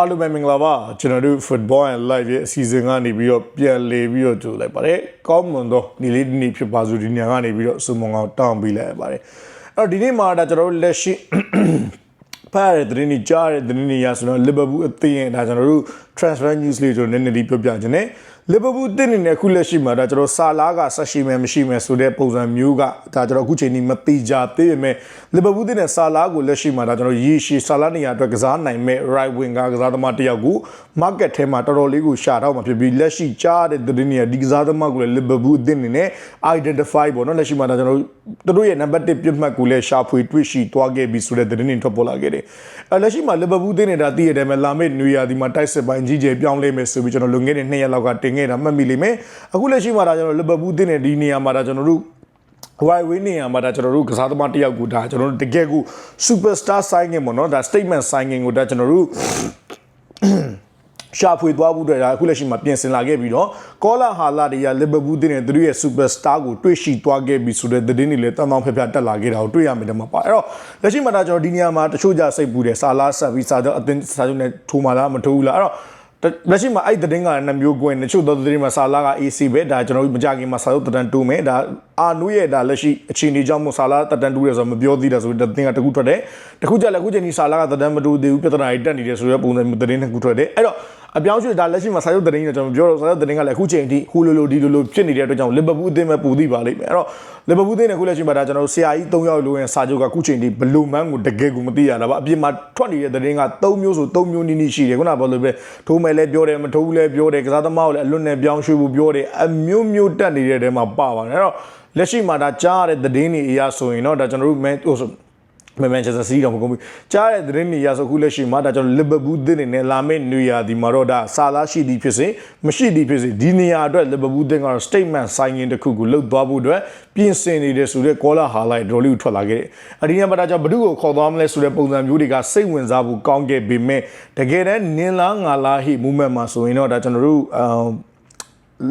အားလုံးပဲမင်္ဂလာပါကျွန်တော်တို့ Football and Live ရဲ့အစီအစဉ်ကနေပြီးတော့ပြန်လေပြီးတော့ကြိုလိုက်ပါတယ်ကောင်းမွန်တော့ဒီလေးဒီနေ့ဖြစ်ပါစို့ဒီညကနေပြီးတော့စုံမုံအောင်တောင်းပေးလိုက်ရပါတယ်အဲ့တော့ဒီနေ့မှာဒါကျွန်တော်တို့လက်ရှိ ဖားတဲ့သတင်းကြီးကြားတဲ့သတင်းကြီးရဆိုတော့ Liverpool အသင်းရဲ့ဒါကျွန်တော်တို့ transfer news လေးကျွန်တော်နည်းနည်းလေးပြောပြခြင်းနဲ့ Liverpool အသင်းအနေနဲ့အခုလက်ရှိမှာဒါကျွန်တော်ဆာလာကဆက်ရှိမယ်မရှိမယ်ဆိုတဲ့ပုံစံမျိုးကဒါကျွန်တော်အခုချိန်นี้မတိကြသေးပေမဲ့ Liverpool အသင်းနဲ့ဆာလာကိုလက်ရှိမှာဒါကျွန်တော်ရေရှည်ဆာလာနေရာအတွက်ကစားနိုင်မဲ့ right wing ကကစားသမားတစ်ယောက်ကို market ထဲမှာတော်တော်လေးကိုရှာတော့မှာဖြစ်ပြီးလက်ရှိကြားတဲ့သတင်းတွေကဒီကစားသမားကိုလည်း Liverpool အသင်းအနေနဲ့ identify ပေါ့နော်လက်ရှိမှာဒါကျွန်တော် တို့တို့ရဲ့ number 1ပြတ်မှတ်ကိုလည်းရှာဖွေတွေ့ရှိသွားခဲ့ပြီဆိုတဲ့သတင်းတွေထွက်ပေါ်လာခဲ့တယ်အဲလက်ရှိမှာ Liverpool အသင်းနဲ့ဒါတည်ရတယ်မဲ့လာမယ့်နွေရာသီမှာတိုက်စစ်ပိုင်းကြီးကျယ်ပြောင်းလဲမယ်ဆိုပြီးကျွန်တော်လွန်ခဲ့တဲ့2ရက်လောက်ကတင်ခဲ့တာမှတ်မိလိမ့်မယ်အခုလက်ရှိမှာဒါကျွန်တော် Liverpool အသင်းနဲ့ဒီနေရာမှာဒါကျွန်တော်တို့ why win နေရမှာဒါကျွန်တော်တို့ကစားသမားတစ်ယောက်ကိုဒါကျွန်တော်တို့တကယ်ကို superstar signing ပေါ့နော်ဒါ statement signing ကိုဒါကျွန်တော်တို့ ရှာဖွေသွားဖို့အတွက်ဒါအခုလက်ရှိမှာပြင်ဆင်လာခဲ့ပြီးတော့ကောလာဟာလာတွေကလီဗာပူးတင်းနဲ့သူတို့ရဲ့ superstar ကိုတွေ့ရှိသွားခဲ့ပြီဆိုတဲ့သတင်းတွေလည်းတန်တောင်းဖျက်ဖျက်တက်လာခဲ့တာကိုတွေ့ရမယ်တမပါအဲ့တော့လက်ရှိမှာဒါကျွန်တော်ဒီနေရာမှာတချို့ကြစိတ်ပူတယ်စာလားဆက်ပြီးစာတော့အတင်းစာချုပ်နဲ့ထိုးမှလားမထိုးဘူးလားအဲ့တော့လက်ရှိမှာအဲ့တဲ့တင်းကနှစ်မျိုးကွင်းတချို့သောသတင်းမှာစာလာက AC ပဲဒါကျွန်တော်တို့မကြခင်မှာစာချုပ်တန်တူးမယ်ဒါအာနုရဲ့ဒါလက်ရှိအခြေအနေကြောင့်မို့စာလာတန်တူးရဆိုတော့မပြောသေးတယ်ဆိုတဲ့တင်းကတခုထွက်တယ်တခုကြလည်းအခုချိန်ဒီစာလာကတန်မတူသေးဘူးပြဿနာတွေတက်နေတယ်ဆိုတဲ့ပုံစံမျိုးသတင်းတစ်ခုထွက်တယ်အဲ့တော့ အပြောင်းရွှေ့ဒါလက်ရှိမှာစာချုပ်သတင်းနဲ့ကျွန်တော်ပြောတော့စာချုပ်သတင်းကလည်းအခုချိန်ထိဟူလိုလိုဒီလိုလိုဖြစ်နေတဲ့အတွက်ကြောင့်လီဗာပူးအသင်းပဲပူသိပါလိမ့်မယ်အဲ့တော့လီဗာပူးအသင်းနဲ့အခုလက်ရှိမှာဒါကျွန်တော်ဆရာကြီး၃ယောက်လိုရင်စာချုပ်ကအခုချိန်ထိဘလူးမန်းကိုတကယ်ကိုမသိရတာပါအပြင်မှာထွက်နေတဲ့သတင်းက၃မျိုးဆို၃မျိုးနီးနီးရှိတယ်ခုနကပြောလို့ပဲထိုးမယ်လဲပြောတယ်မထိုးဘူးလဲပြောတယ်ကစားသမားကိုလည်းအလွတ်နဲ့ပြောင်းရွှေ့ဖို့ပြောတယ်အမျိုးမျိုးတက်နေတဲ့တဲမှာပါပါတယ်အဲ့တော့လက်ရှိမှာဒါကြားရတဲ့သတင်းတွေအရာဆိုရင်တော့ဒါကျွန်တော်တို့ မဲဟိုဆိုမန်ချက်စတာစီးတော့မကုန်ဘူးကြားတဲ့သတင်းတွေရဆိုခုလက်ရှိမှာဒါကျွန်တော်လီဗာပူးသင်းနေနဲ့လာမယ့်နွေရာသီမှာတော့ဒါဆာလာရှိသည်ဖြစ်စေမရှိသည်ဖြစ်စေဒီနေရာအတွက်လီဗာပူးသင်းကတော့ statement signing တစ်ခုကိုလုပ်သွားဖို့အတွက်ပြင်ဆင်နေတဲ့ဆိုတဲ့ caller highlight တော်လေးကိုထွက်လာခဲ့တယ်အဒီနေ့မှာဒါကြောင့်ဘ누구ကိုခေါ်သွားမလဲဆိုတဲ့ပုံစံမျိုးတွေကစိတ်ဝင်စားဖို့ကောင်းခဲ့ပေမဲ့တကယ်တမ်းနင်းလားငါလားဟိ movement မှာဆိုရင်တော့ဒါကျွန်တော်တို့အမ်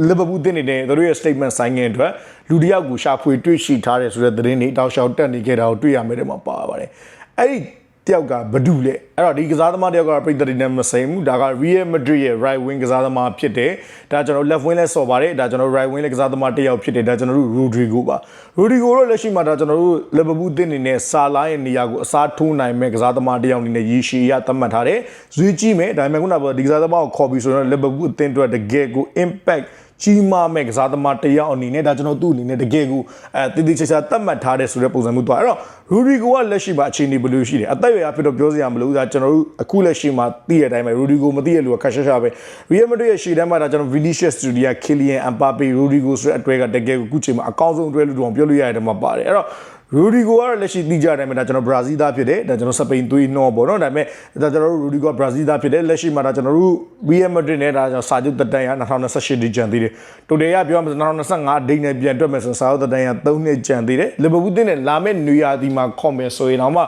လီဗာပူးတင်းနေတဲ့သူတို့ရဲ့ statement sign ရဲ့အတွက်လူတစ်ယောက်ကိုရှာဖွေတွေ့ရှိထားတယ်ဆိုတဲ့သတင်းတွေတောက်လျှောက်တက်နေခဲ့တာကိုတွေ့ရမယ်တဲ့မှာပါပါတယ်အဲ့ဒီ တယောက်ကဘဒူလဲအဲ့တော့ဒီကစားသမားတယောက်ကပြည်သက်နဲ့မဆိုင်ဘူးဒါက Real Madrid ရဲ့ right wing ကစားသမားဖြစ်တယ်ဒါကျွန်တော် left wing လဲဆော်ပါတယ်ဒါကျွန်တော် right wing လဲကစားသမားတယောက်ဖြစ်တယ်ဒါကျွန်တော်တို့ Rodrigo ပါ Rodrigo တော့လက်ရှိမှာဒါကျွန်တော်တို့ Liverpool တင်းနေနဲ့ဆာလာရဲ့နေရာကိုအစားထိုးနိုင်မဲ့ကစားသမားတယောက်အနေနဲ့ရည်ရှိရသတ်မှတ်ထားတယ်ဇွေးကြည့်မယ်ဒါပေမဲ့ခုနကဒီကစားသမားကိုခေါ်ပြီးဆိုတော့ Liverpool အသင်းအတွက်တကယ်ကို impact ကြီးမားမဲ့ကစားသမားတယောက်အနေနဲ့ဒါကျွန်တော်သူ့အနေနဲ့တကယ်ကိုအဲတည်တည်ချာချာသတ်မှတ်ထားတဲ့ဆိုတဲ့ပုံစံမျိုးသွားအဲ့တော့ရူဒီဂိုကလက်ရှိမှာအခြေအနေဘယ်လိုရှိလဲအသက်အရွယ်အဖြစ်တော့ပြောစရာမလိုဘူးဒါကျွန်တော်တို့အခုလက်ရှိမှာသိရတဲ့အတိုင်းပဲရူဒီဂိုမသိရလူကခက်ရှာရှာပဲရီယယ်မက်ဒရစ်ရဲ့ရှေ့တန်းမှာဒါကျွန်တော်ဗီနီရှက်စတူဒီယာကီလီယန်အမ်ပါပေရူဒီဂိုဆိုတဲ့အတွေ့ကတကယ်ကိုအခုချိန်မှာအကောင်းဆုံးအတွက်လို့တော့ပြောလို့ရတဲ့မှာပါတယ်အဲ့တော့ ရူဒီဂိုကတော့လက်ရှိသိကြတယ်မှာဒါကျွန်တော်ဘရာဇီးသားဖြစ်တယ်ဒါကျွန်တော်စပိန်သွေးနှောပေါ့နော်ဒါပေမဲ့ဒါကျွန်တော်တို့ရူဒီဂိုကဘရာဇီးသားဖြစ်တယ်လက်ရှိမှာဒါကျွန်တော်တို့ဘီယမ်မက်ဒရစ်နဲ့ဒါကျွန်တော်စာချုပ်တက်တန်ရ2028ဒီဂျန်သေးတယ်တိုတယ်ကပြောမှ2025ဒိတ်နဲ့ပြန်တွက်မယ်ဆိုစာချုပ်တက်တန်ရ3နှစ်ဂျန်သေးတယ်လီဗာပူးတင်းနဲ့လာမယ့်နွေရာသီမှာခေါ်မယ်ဆိုရင်တော့မှ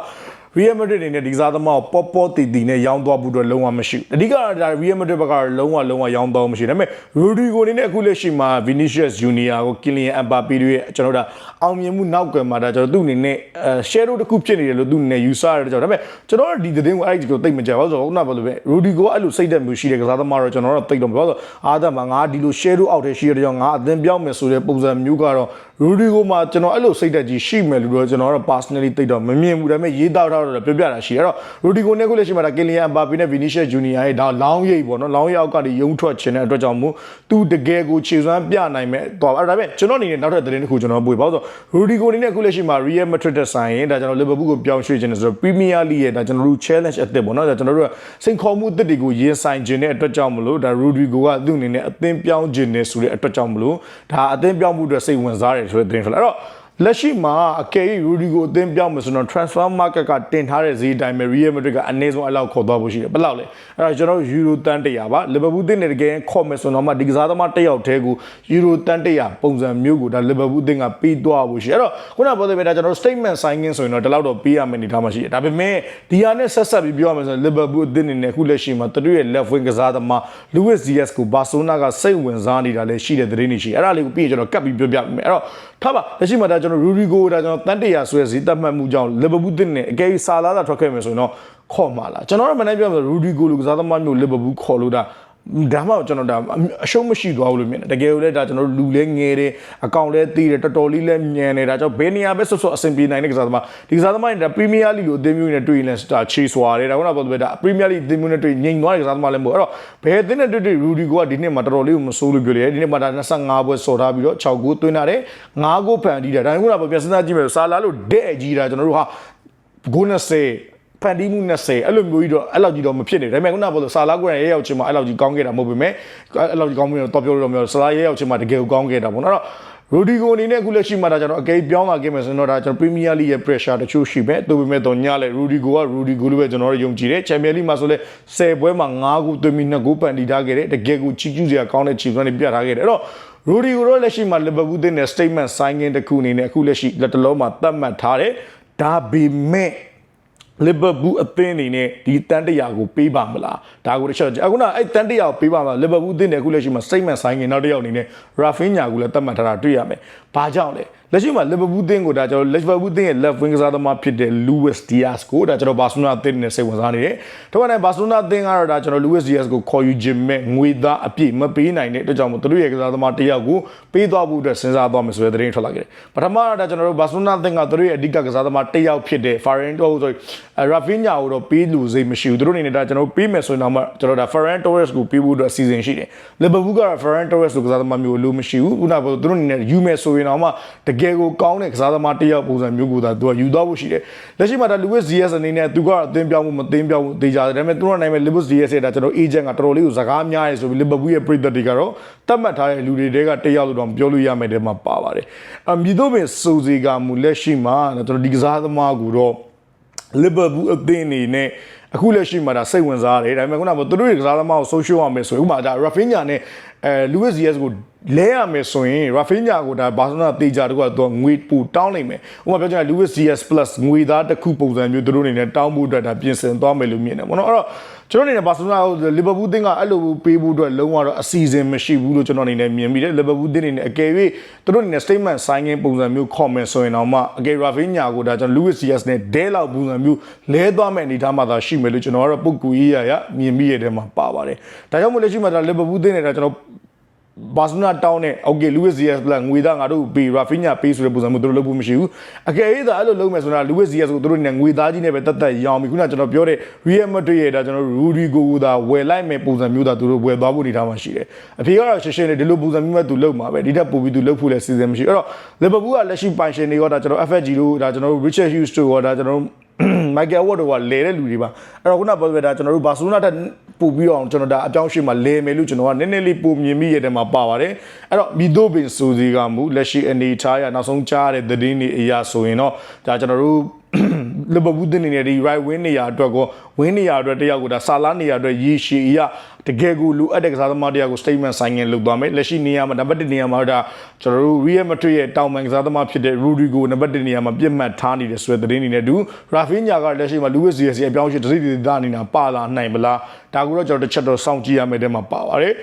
Real Madrid အနေနဲ့ဒီကစားသမားကိုပေါ်ပေါ်တီတီနဲ့ရောင်းသွားဖို့အတွက်လုံးဝမရှိဘူး။အဓိကတော့ဒါ Real Madrid ဘက်ကလုံးဝလုံးဝရောင်းသွားမရှိဘူး။ဒါပေမဲ့ Rodrigo အနေနဲ့အခုလက်ရှိမှာ Vinicius Junior ကို Kylian Mbappe တို့ရဲ့ကျွန်တော်တို့အောင်မြင်မှုနောက်ကမှာဒါကျွန်တော်သူ့အနေနဲ့အဲ share တစ်ခုဖြစ်နေတယ်လို့သူ့အနေနဲ့ယူဆရတယ်ကျွန်တော်ဒါပေမဲ့ကျွန်တော်တို့ဒီသတင်းကိုအဲ့ဒီကိုသိမကြပါဘူးဆိုတော့ခုနကပြောလို့ပဲ Rodrigo ကအဲ့လိုစိတ်သက်မျိုးရှိတဲ့ကစားသမားတော့ကျွန်တော်တို့သိတော့မပြောဆိုအားသက်မှာငါဒီလို share တို့အောက်ထဲရှိရတဲ့ကြောင့်ငါအသင်ပြောင်းမယ်ဆိုတဲ့ပုံစံမျိုးကတော့ Rodrigo မှာကျွန်တော်အဲ့လိုစိတ်သက်ကြီးရှိမယ်လို့တော့ကျွန်တော်ကတော့ personally သိတော့မမြင်ဘူးဒါပေမဲ့ရေးသားထားတော့ပြောပြတာရှိအဲ့တော့ Rodrigo နဲ့ခုလက်ရှိမှာဒါ Kylian Mbappe နဲ့ Vinicius Junior ရဲ့ဒါလောင်းရိပ်ပေါ့နော်လောင်းရိပ်အောက်ကနေယုံထွက်ခြင်းတဲ့အတွက်ကြောင့်မို့သူတကယ်ကိုခြေစွမ်းပြနိုင်မဲ့တော့အဲ့ဒါပေမဲ့ကျွန်တော်အနေနဲ့နောက်ထပ်သတင်းတစ်ခုကျွန်တော်ပွေပါဆို Rodrigo အနေနဲ့ခုလက်ရှိမှာ Real Madrid တက်ဆိုင်ရင်ဒါကျွန်တော် Liverpool ကိုပြောင်းရွှေ့ခြင်းဆိုတော့ Premier League ရဲ့ဒါကျွန်တော်တို့ challenge အသစ်ပေါ့နော်ဒါကျွန်တော်တို့ကစိန်ခေါ်မှုအသစ်တွေကိုရင်ဆိုင်ခြင်းတဲ့အတွက်ကြောင့်မလို့ဒါ Rodrigo ကသူ့အနေနဲ့အသင်းပြောင်းခြင်းနဲ့ဆိုတဲ့အတွက်ကြောင့်မလို့ဒါအသင်းပြောင်းမှုအတွက်စိတ်ဝင်စားတယ်ဆိုတဲ့သတင်းဖြစ်လာအဲ့တော့ လက်ရှိမှာအကယ်၍ Rudigo အသင်းပြောင်းမယ်ဆိုတော့ transfer market ကတင်ထားတဲ့ဈေးအတိုင်းပဲ Real Madrid ကအနည်းဆုံးအလောက်ခေါ်သွားဖို့ရှိတယ်ဘယ်လောက်လဲအဲ့တော့ကျွန်တော် Euro တန်100ပါ Liverpool တင်တဲ့တကယ်ခေါ်မယ်ဆိုတော့မှဒီကစားသမားတစ်ယောက်တည်းကို Euro တန်100ပုံစံမျိုးကိုဒါ Liverpool တင်ကပေးသွားဖို့ရှိတယ်အဲ့တော့ခုနကပြောတဲ့ပဲဒါကျွန်တော် statement signing ဆိုရင်တော့ဒီလောက်တော့ပေးရမယ်အနေထားမှရှိတယ်ဒါပေမဲ့ဒီဟာနဲ့ဆက်ဆက်ပြီးပြောရမယ်ဆိုရင် Liverpool အသင်းအနေနဲ့အခုလက်ရှိမှာသူတို့ရဲ့ left wing ကစားသမား Luis Diaz ကို Barcelona ကစိတ်ဝင်စားနေတာလည်းရှိတဲ့သတင်းတွေရှိတယ်အဲ့ဒါလေးကိုပြီးရင်ကျွန်တော်ကတ်ပြီးပြောပြမယ်အဲ့တော့ထားပါလက်ရှိမှာဒါကျွန်တော်ကျွန်တော်ရူရီကိုဒါကျွန်တော်တန်တရာဆိုရစီတတ်မှတ်မှုကြောင့်လီဗာပူးတင်းနဲ့အကယ်၍ဆာလာသာထွက်ခဲ့မယ်ဆိုရင်တော့ခေါ်မှာလားကျွန်တော်တို့မနေ့ပြောမှာရူဒီကိုလူကစားသမားမျိုးလီဗာပူးခေါ်လို့ဒါ ဒါမှကျွန်တော်ဒါအရှုံးမရှိသွားဘူးလို့မြင်တယ်တကယ်လို့လည်းဒါကျွန်တော်တို့လူလဲငယ်တယ်အကောင့်လဲတီးတယ်တော်တော်လေးလဲညံနေတာကြောင့်ဘယ်နေရာပဲဆွတ်ဆွတ်အဆင်ပြေနိုင်တဲ့ကစားသမားဒီကစားသမားတွေဒါပရီးမီးယားလိလိုအသင်းမျိုးနဲ့တွေ့ရင်လည်းဒါချေဆွာတယ်ဒါကတော့ပြောတယ်ဒါပရီးမီးယားလိအသင်းမျိုးနဲ့တွေ့ငိမ်သွားတဲ့ကစားသမားလည်းမဟုတ်အဲ့တော့ဘယ်အသင်းနဲ့တွေ့တွေ့ရူဒီကိုကဒီနှစ်မှာတော်တော်လေးကိုမဆိုးလို့ပြောလေဒီနှစ်မှာဒါ25ပွဲစော်ထားပြီးတော့6ဂိုးသွင်းထားတယ်5ဂိုးဖန်တီးတယ်ဒါကတော့ပြန်စဉ်းစားကြည့်မယ်ဆာလာလို့တဲ့ကြီးတာကျွန်တော်တို့ဟာဂိုး20 ဖန်တီးမှု20အဲ့လိုမျိုးကြီးတော့အဲ့လောက်ကြီးတော့မဖြစ်နေဒါပေမဲ့ခုနကပြောလို့ဆာလာကိုရရဲရောက်ချင်းမှာအဲ့လောက်ကြီးကောင်းခဲ့တာမဟုတ်ပေမဲ့အဲ့လောက်ကြီးကောင်းပြီးတော့ပြောလို့တော့မျိုးဆာလာရဲရောက်ချင်းမှာတကယ်ကိုကောင်းခဲ့တာပေါ့နော်အဲ့တော့ရိုဒီဂိုအနေနဲ့အခုလက်ရှိမှာဒါကျွန်တော်အကယ်ပြောင်းလာခဲ့မယ်ဆိုတော့ဒါကျွန်တော်ပရီးမီးယားလိရဲ့ pressure တချို့ရှိပဲတိုးပေမဲ့တော့ညလဲရိုဒီဂိုကရိုဒီဂိုလို့ပဲကျွန်တော်တို့ယုံကြည်တယ်ချန်ပီယံလိမှာဆိုလဲ10ပွဲမှာ9ခုသွင်းပြီး2ဂိုးပန်တီးထားခဲ့တယ်တကယ်ကိုချီးကျူးစရာကောင်းတဲ့ချီးကနေပြထားခဲ့တယ်အဲ့တော့ရိုဒီဂိုတော့လက်ရှိမှာလီဗာပူးသင်းနဲ့ statement sign in တစ်ခုအနေနဲ့အခုလက်ရှိလက်တလုံးမှာသတ်မှတ်ထားတယ်ဒါပေမဲ့ လီဗာပူးအသင်းအနေနဲ့ဒီတန်တရာကိုပေးပါမလားဒါကိုတစ်ချက်အခုနအဲ့တန်တရာကိုပေးပါမလားလီဗာပူးအသင်းနဲ့အခုလက်ရှိမှာ statement sign in နောက်တစ်ယောက်အနေနဲ့ရာဖင်းညာကိုလည်းသတ်မှတ်ထားတာတွေ့ရမယ်ဘာကြောင့်လဲ လက်ရှိမှာလီဗာပူးအသင်းကိုဒါကျွန်တော်လီဗာပူးအသင်းရဲ့ left wing ကစားသမားဖြစ်တဲ့ Luis Diaz ကိုဒါကျွန်တော်ဘာစီလိုနာအသင်းနဲ့စိတ်ဝင်စားနေတယ်။ဒါမှလည်းဘာစီလိုနာအသင်းကတော့ဒါကျွန်တော် Luis Diaz ကိုခေါ်ယူခြင်းမဲ့ငွေသားအပြည့်မပေးနိုင်တဲ့အတွက်ကြောင့်မို့သူတို့ရဲ့ကစားသမားတစ်ယောက်ကိုပေးသွားဖို့အတွက်စဉ်းစားသွားမယ်ဆိုတဲ့သတင်းထွက်လာခဲ့တယ်။ပထမတော့ဒါကျွန်တော်တို့ဘာစီလိုနာအသင်းကသူတို့ရဲ့အဓိကကစားသမားတစ်ယောက်ဖြစ်တဲ့ Ferran Torres ဆို Rafinha ကိုတော့ပေးလူစိတ်မရှိဘူး။သူတို့အနေနဲ့ဒါကျွန်တော်ပေးမယ်ဆိုရင်တော့မှကျွန်တော်ဒါ Ferran Torres ကိုပေးဖို့အတွက်အစီအစဉ်ရှိတယ်။ Liverpool ကတော့ Ferran Torres ကိုကစားသမားမျိုးလို့မရှိဘူး။ခုနကပြောသူတို့အနေနဲ့ယူမယ်ဆိုရင်တော့မှတကယ်ကိုကောင်းတဲ့ကစားသမားတစ်ယောက်ပုံစံမျိုးကိုသာသူကယူသွားဖို့ရှိတယ်။လက်ရှိမှာဒါ Luis Diaz အနေနဲ့သူကအသင်းပြောင်းမှုမသင်းပြောင်းမှုတေးကြတယ်။ဒါပေမဲ့သူတို့နိုင်မဲ့ Luis Diaz ရဲ့ဒါကျွန်တော် agent ကတော်တော်လေးကိုစကားများရဲဆိုပြီး Liverpool ရဲ့ပြည်သက်တွေကတော့တတ်မှတ်ထားတဲ့လူတွေတဲကတစ်ယောက်လို့တော့ပြောလို့ရမယ်တဲ့မှာပါပါတယ်။အမြည်တော့ပင်စုံစီကမူလက်ရှိမှာကျွန်တော်ဒီကစားသမားကိုတော့လီဗာပူးအသင်းအနေနဲ့အခုလက်ရှိမှာဒါစိတ်ဝင်စားတယ်ဒါပေမဲ့ခုနကသူတို့ရဲ့ကစားသမားကိုဆုံးရှုံးရမယ်ဆိုရင်ဥပမာဒါရာဖင်းညာနဲ့အဲလူးဝစ်ဇီယက်ကို လဲရမယ်ဆိုရင်ရာဖင်းညာကိုဒါဘာစနာတေချာတကွာသူကငွေပူတောင်းနိုင်မယ်ဥပမာပြောချင်တာလူးဝစ်ဇီယက် plus ငွေသားတစ်ခုပုံစံမျိုးသူတို့အနေနဲ့တောင်းဖို့အတွက်ဒါပြင်ဆင်သွားမယ်လို့မြင်တယ်ပေါ့နော်အဲ့တော့ကျွန်တော်အနေနဲ့ဘာစနာလီဗာပူးတင်းကအဲ့လိုပေးဖို့အတွက်လုံးဝတော့အစီအစဉ်မရှိဘူးလို့ကျွန်တော်အနေနဲ့မြင်ပြီးတယ်လီဗာပူးတင်းအနေနဲ့အကယ်၍သူတို့အနေနဲ့ statement sign in ပုံစံမျိုးခေါ်မယ်ဆိုရင်တော့မှအကယ်ရာဖင်းညာကိုဒါကျွန်တော် Luis Diaz နဲ့ဒဲလောက်ပုံစံမျိုးလဲသွားမဲ့အနေထားမှသာရှိမယ်လို့ကျွန်တော်ကတော့ပုတ်ကူရေးရရမြင်ပြီးရတဲ့မှာပါပါတယ်ဒါကြောင့်မို့လက်ရှိမှာဒါလီဗာပူးတင်းနေတာကျွန်တော် ဘာစနာတောင်းနဲ့ okay Luis Diaz ပလန်ငွေသားငါတို့ပေး Rafinha ပေးဆိုတဲ့ပုံစံမျိုးတို့လုပ်ဖို့မရှိဘူးအကယ်၍သာအဲ့လိုလုပ်မယ်ဆိုတာ Luis Diaz ကိုတို့နဲ့ငွေသားကြီးနဲ့ပဲတတ်တတ်ရောင်းပြီးခုနကကျွန်တော်ပြောတဲ့ Real Madrid ရဲ့ဒါကျွန်တော် Rodrigo ကိုသာဝယ်လိုက်မယ်ပုံစံမျိုးသာတို့ဝယ်သွားဖို့နေထားမှရှိတယ်အဖေကတော့ရှင်းရှင်းလေးဒီလိုပုံစံမျိုးပဲသူလုပ်မှာပဲဒီထက်ပိုပြီးသူလုပ်ဖို့လည်းစီစဉ်မရှိအဲ့တော့ Liverpool ကလက်ရှိပိုင်ရှင်တွေရောဒါကျွန်တော် FFG တို့ဒါကျွန်တော် Richard Hughes တို့ရောဒါကျွန်တော်မိုက်ကယ်ဝတ်တို့ကလဲတဲ့လူတွေပါအဲ့တော့ခုနပြောပြတာကျွန်တော်တို့ဘာစီလိုနာတက် ပို့ပြီးအောင်ကျွန်တော်ဒါအပြောင်းရှိမှလဲမယ်လို့ကျွန်တော်ကနည်းနည်းလေးပုံမြင်မိရတဲ့မှာပါပါတယ်အဲ့တော့မီဒိုဘင်ဆိုစီကမူလက်ရှိအနေထားရနောက်ဆုံးကြားတဲ့သတင်းတွေအရာဆိုရင်တော့ဒါကျွန်တော်တို့ လီဗာပူးတင်းနေတဲ့ဒီ right wing နေရာအတွက်ကော wing နေရာအတွက်တယောက်ကိုဒါဆာလာနေရာအတွက်ရေရှည်အရာတကယ်ကိုလူအပ်တဲ့ကစားသမားတယောက်ကို statement sign in လုပ်သွားမယ်လက်ရှိနေရာမှာနံပါတ်1နေရာမှာဒါကျွန်တော်တို့ Real Madrid ရဲ့တောင်ပန်ကစားသမားဖြစ်တဲ့ Rodrigo နံပါတ်1နေရာမှာပြစ်မှတ်ထားနေတဲ့ဆိုတဲ့သတင်းတွေနဲ့အတူ Rafinha ကလက်ရှိမှာ Luis Diaz ရဲ့အပြောင်းအလဲတစိတ္တိသားအနေနဲ့ပါလာနိုင်မလားဒါကိုတော့ကျွန်တော်တစ်ချက်တော့စောင့်ကြည့်ရမယ်တဲ့မှာပါပါတယ်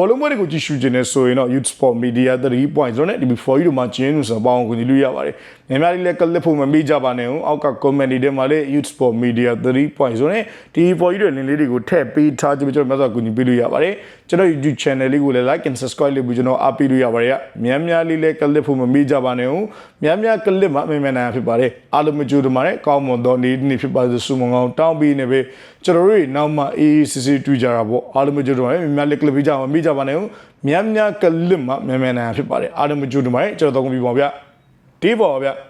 ဘောလုံးပွဲတွေကိုကြည့်ရှုခြင်းနဲ့ဆိုရင်တော့ Youth Sport Media 3.0နဲ့ DB4 တို့မှာကျင်းလို့ဆိုပေါင်းဝင်လို့ရပါတယ်။များများလေးလည်းကလစ်ဖို့မမေ့ကြပါနဲ့။အောက်က comment တွေမှာလည်း Youth Sport Media 3.0နဲ့ DB4 တို့လင်းလေးတွေကိုထည့်ပေးထားကြပြီးကျွန်တော်များစွာကူညီပေးလို့ရပါတယ်။ကျွန်တော် YouTube channel လေးကိုလည်း like and subscribe လုပ်ပြီးကျွန်တော်အားပေးလို့ရပါတယ်။များများလေးလည်းကလစ်ဖို့မမေ့ကြပါနဲ့။များများကလစ်မှာအမြင်မှန်နိုင်ဖြစ်ပါတယ်။အားလုံးမကြိုးတမာနဲ့ကောင်းမွန်သောနေ့နေ့ဖြစ်ပါစေဆုမွန်ကောင်းတောင်းပြီးနေပဲကျွန်တော်တို့နောက်မှအေးအေးစစ်စစ်တွေ့ကြတာပေါ့အားလုံးမကြိုးတမာနဲ့များများလေးကလစ်ပေးကြပါမိကြပါနဲ့။များများကလစ်မှာမြန်မြန်နိုင်ဖြစ်ပါတယ်အားလုံးမကြိုးတမာနဲ့ကျွန်တော်တော့ကုန်ပြီပါဗျာ။ဒီပေါ်ဗျာ။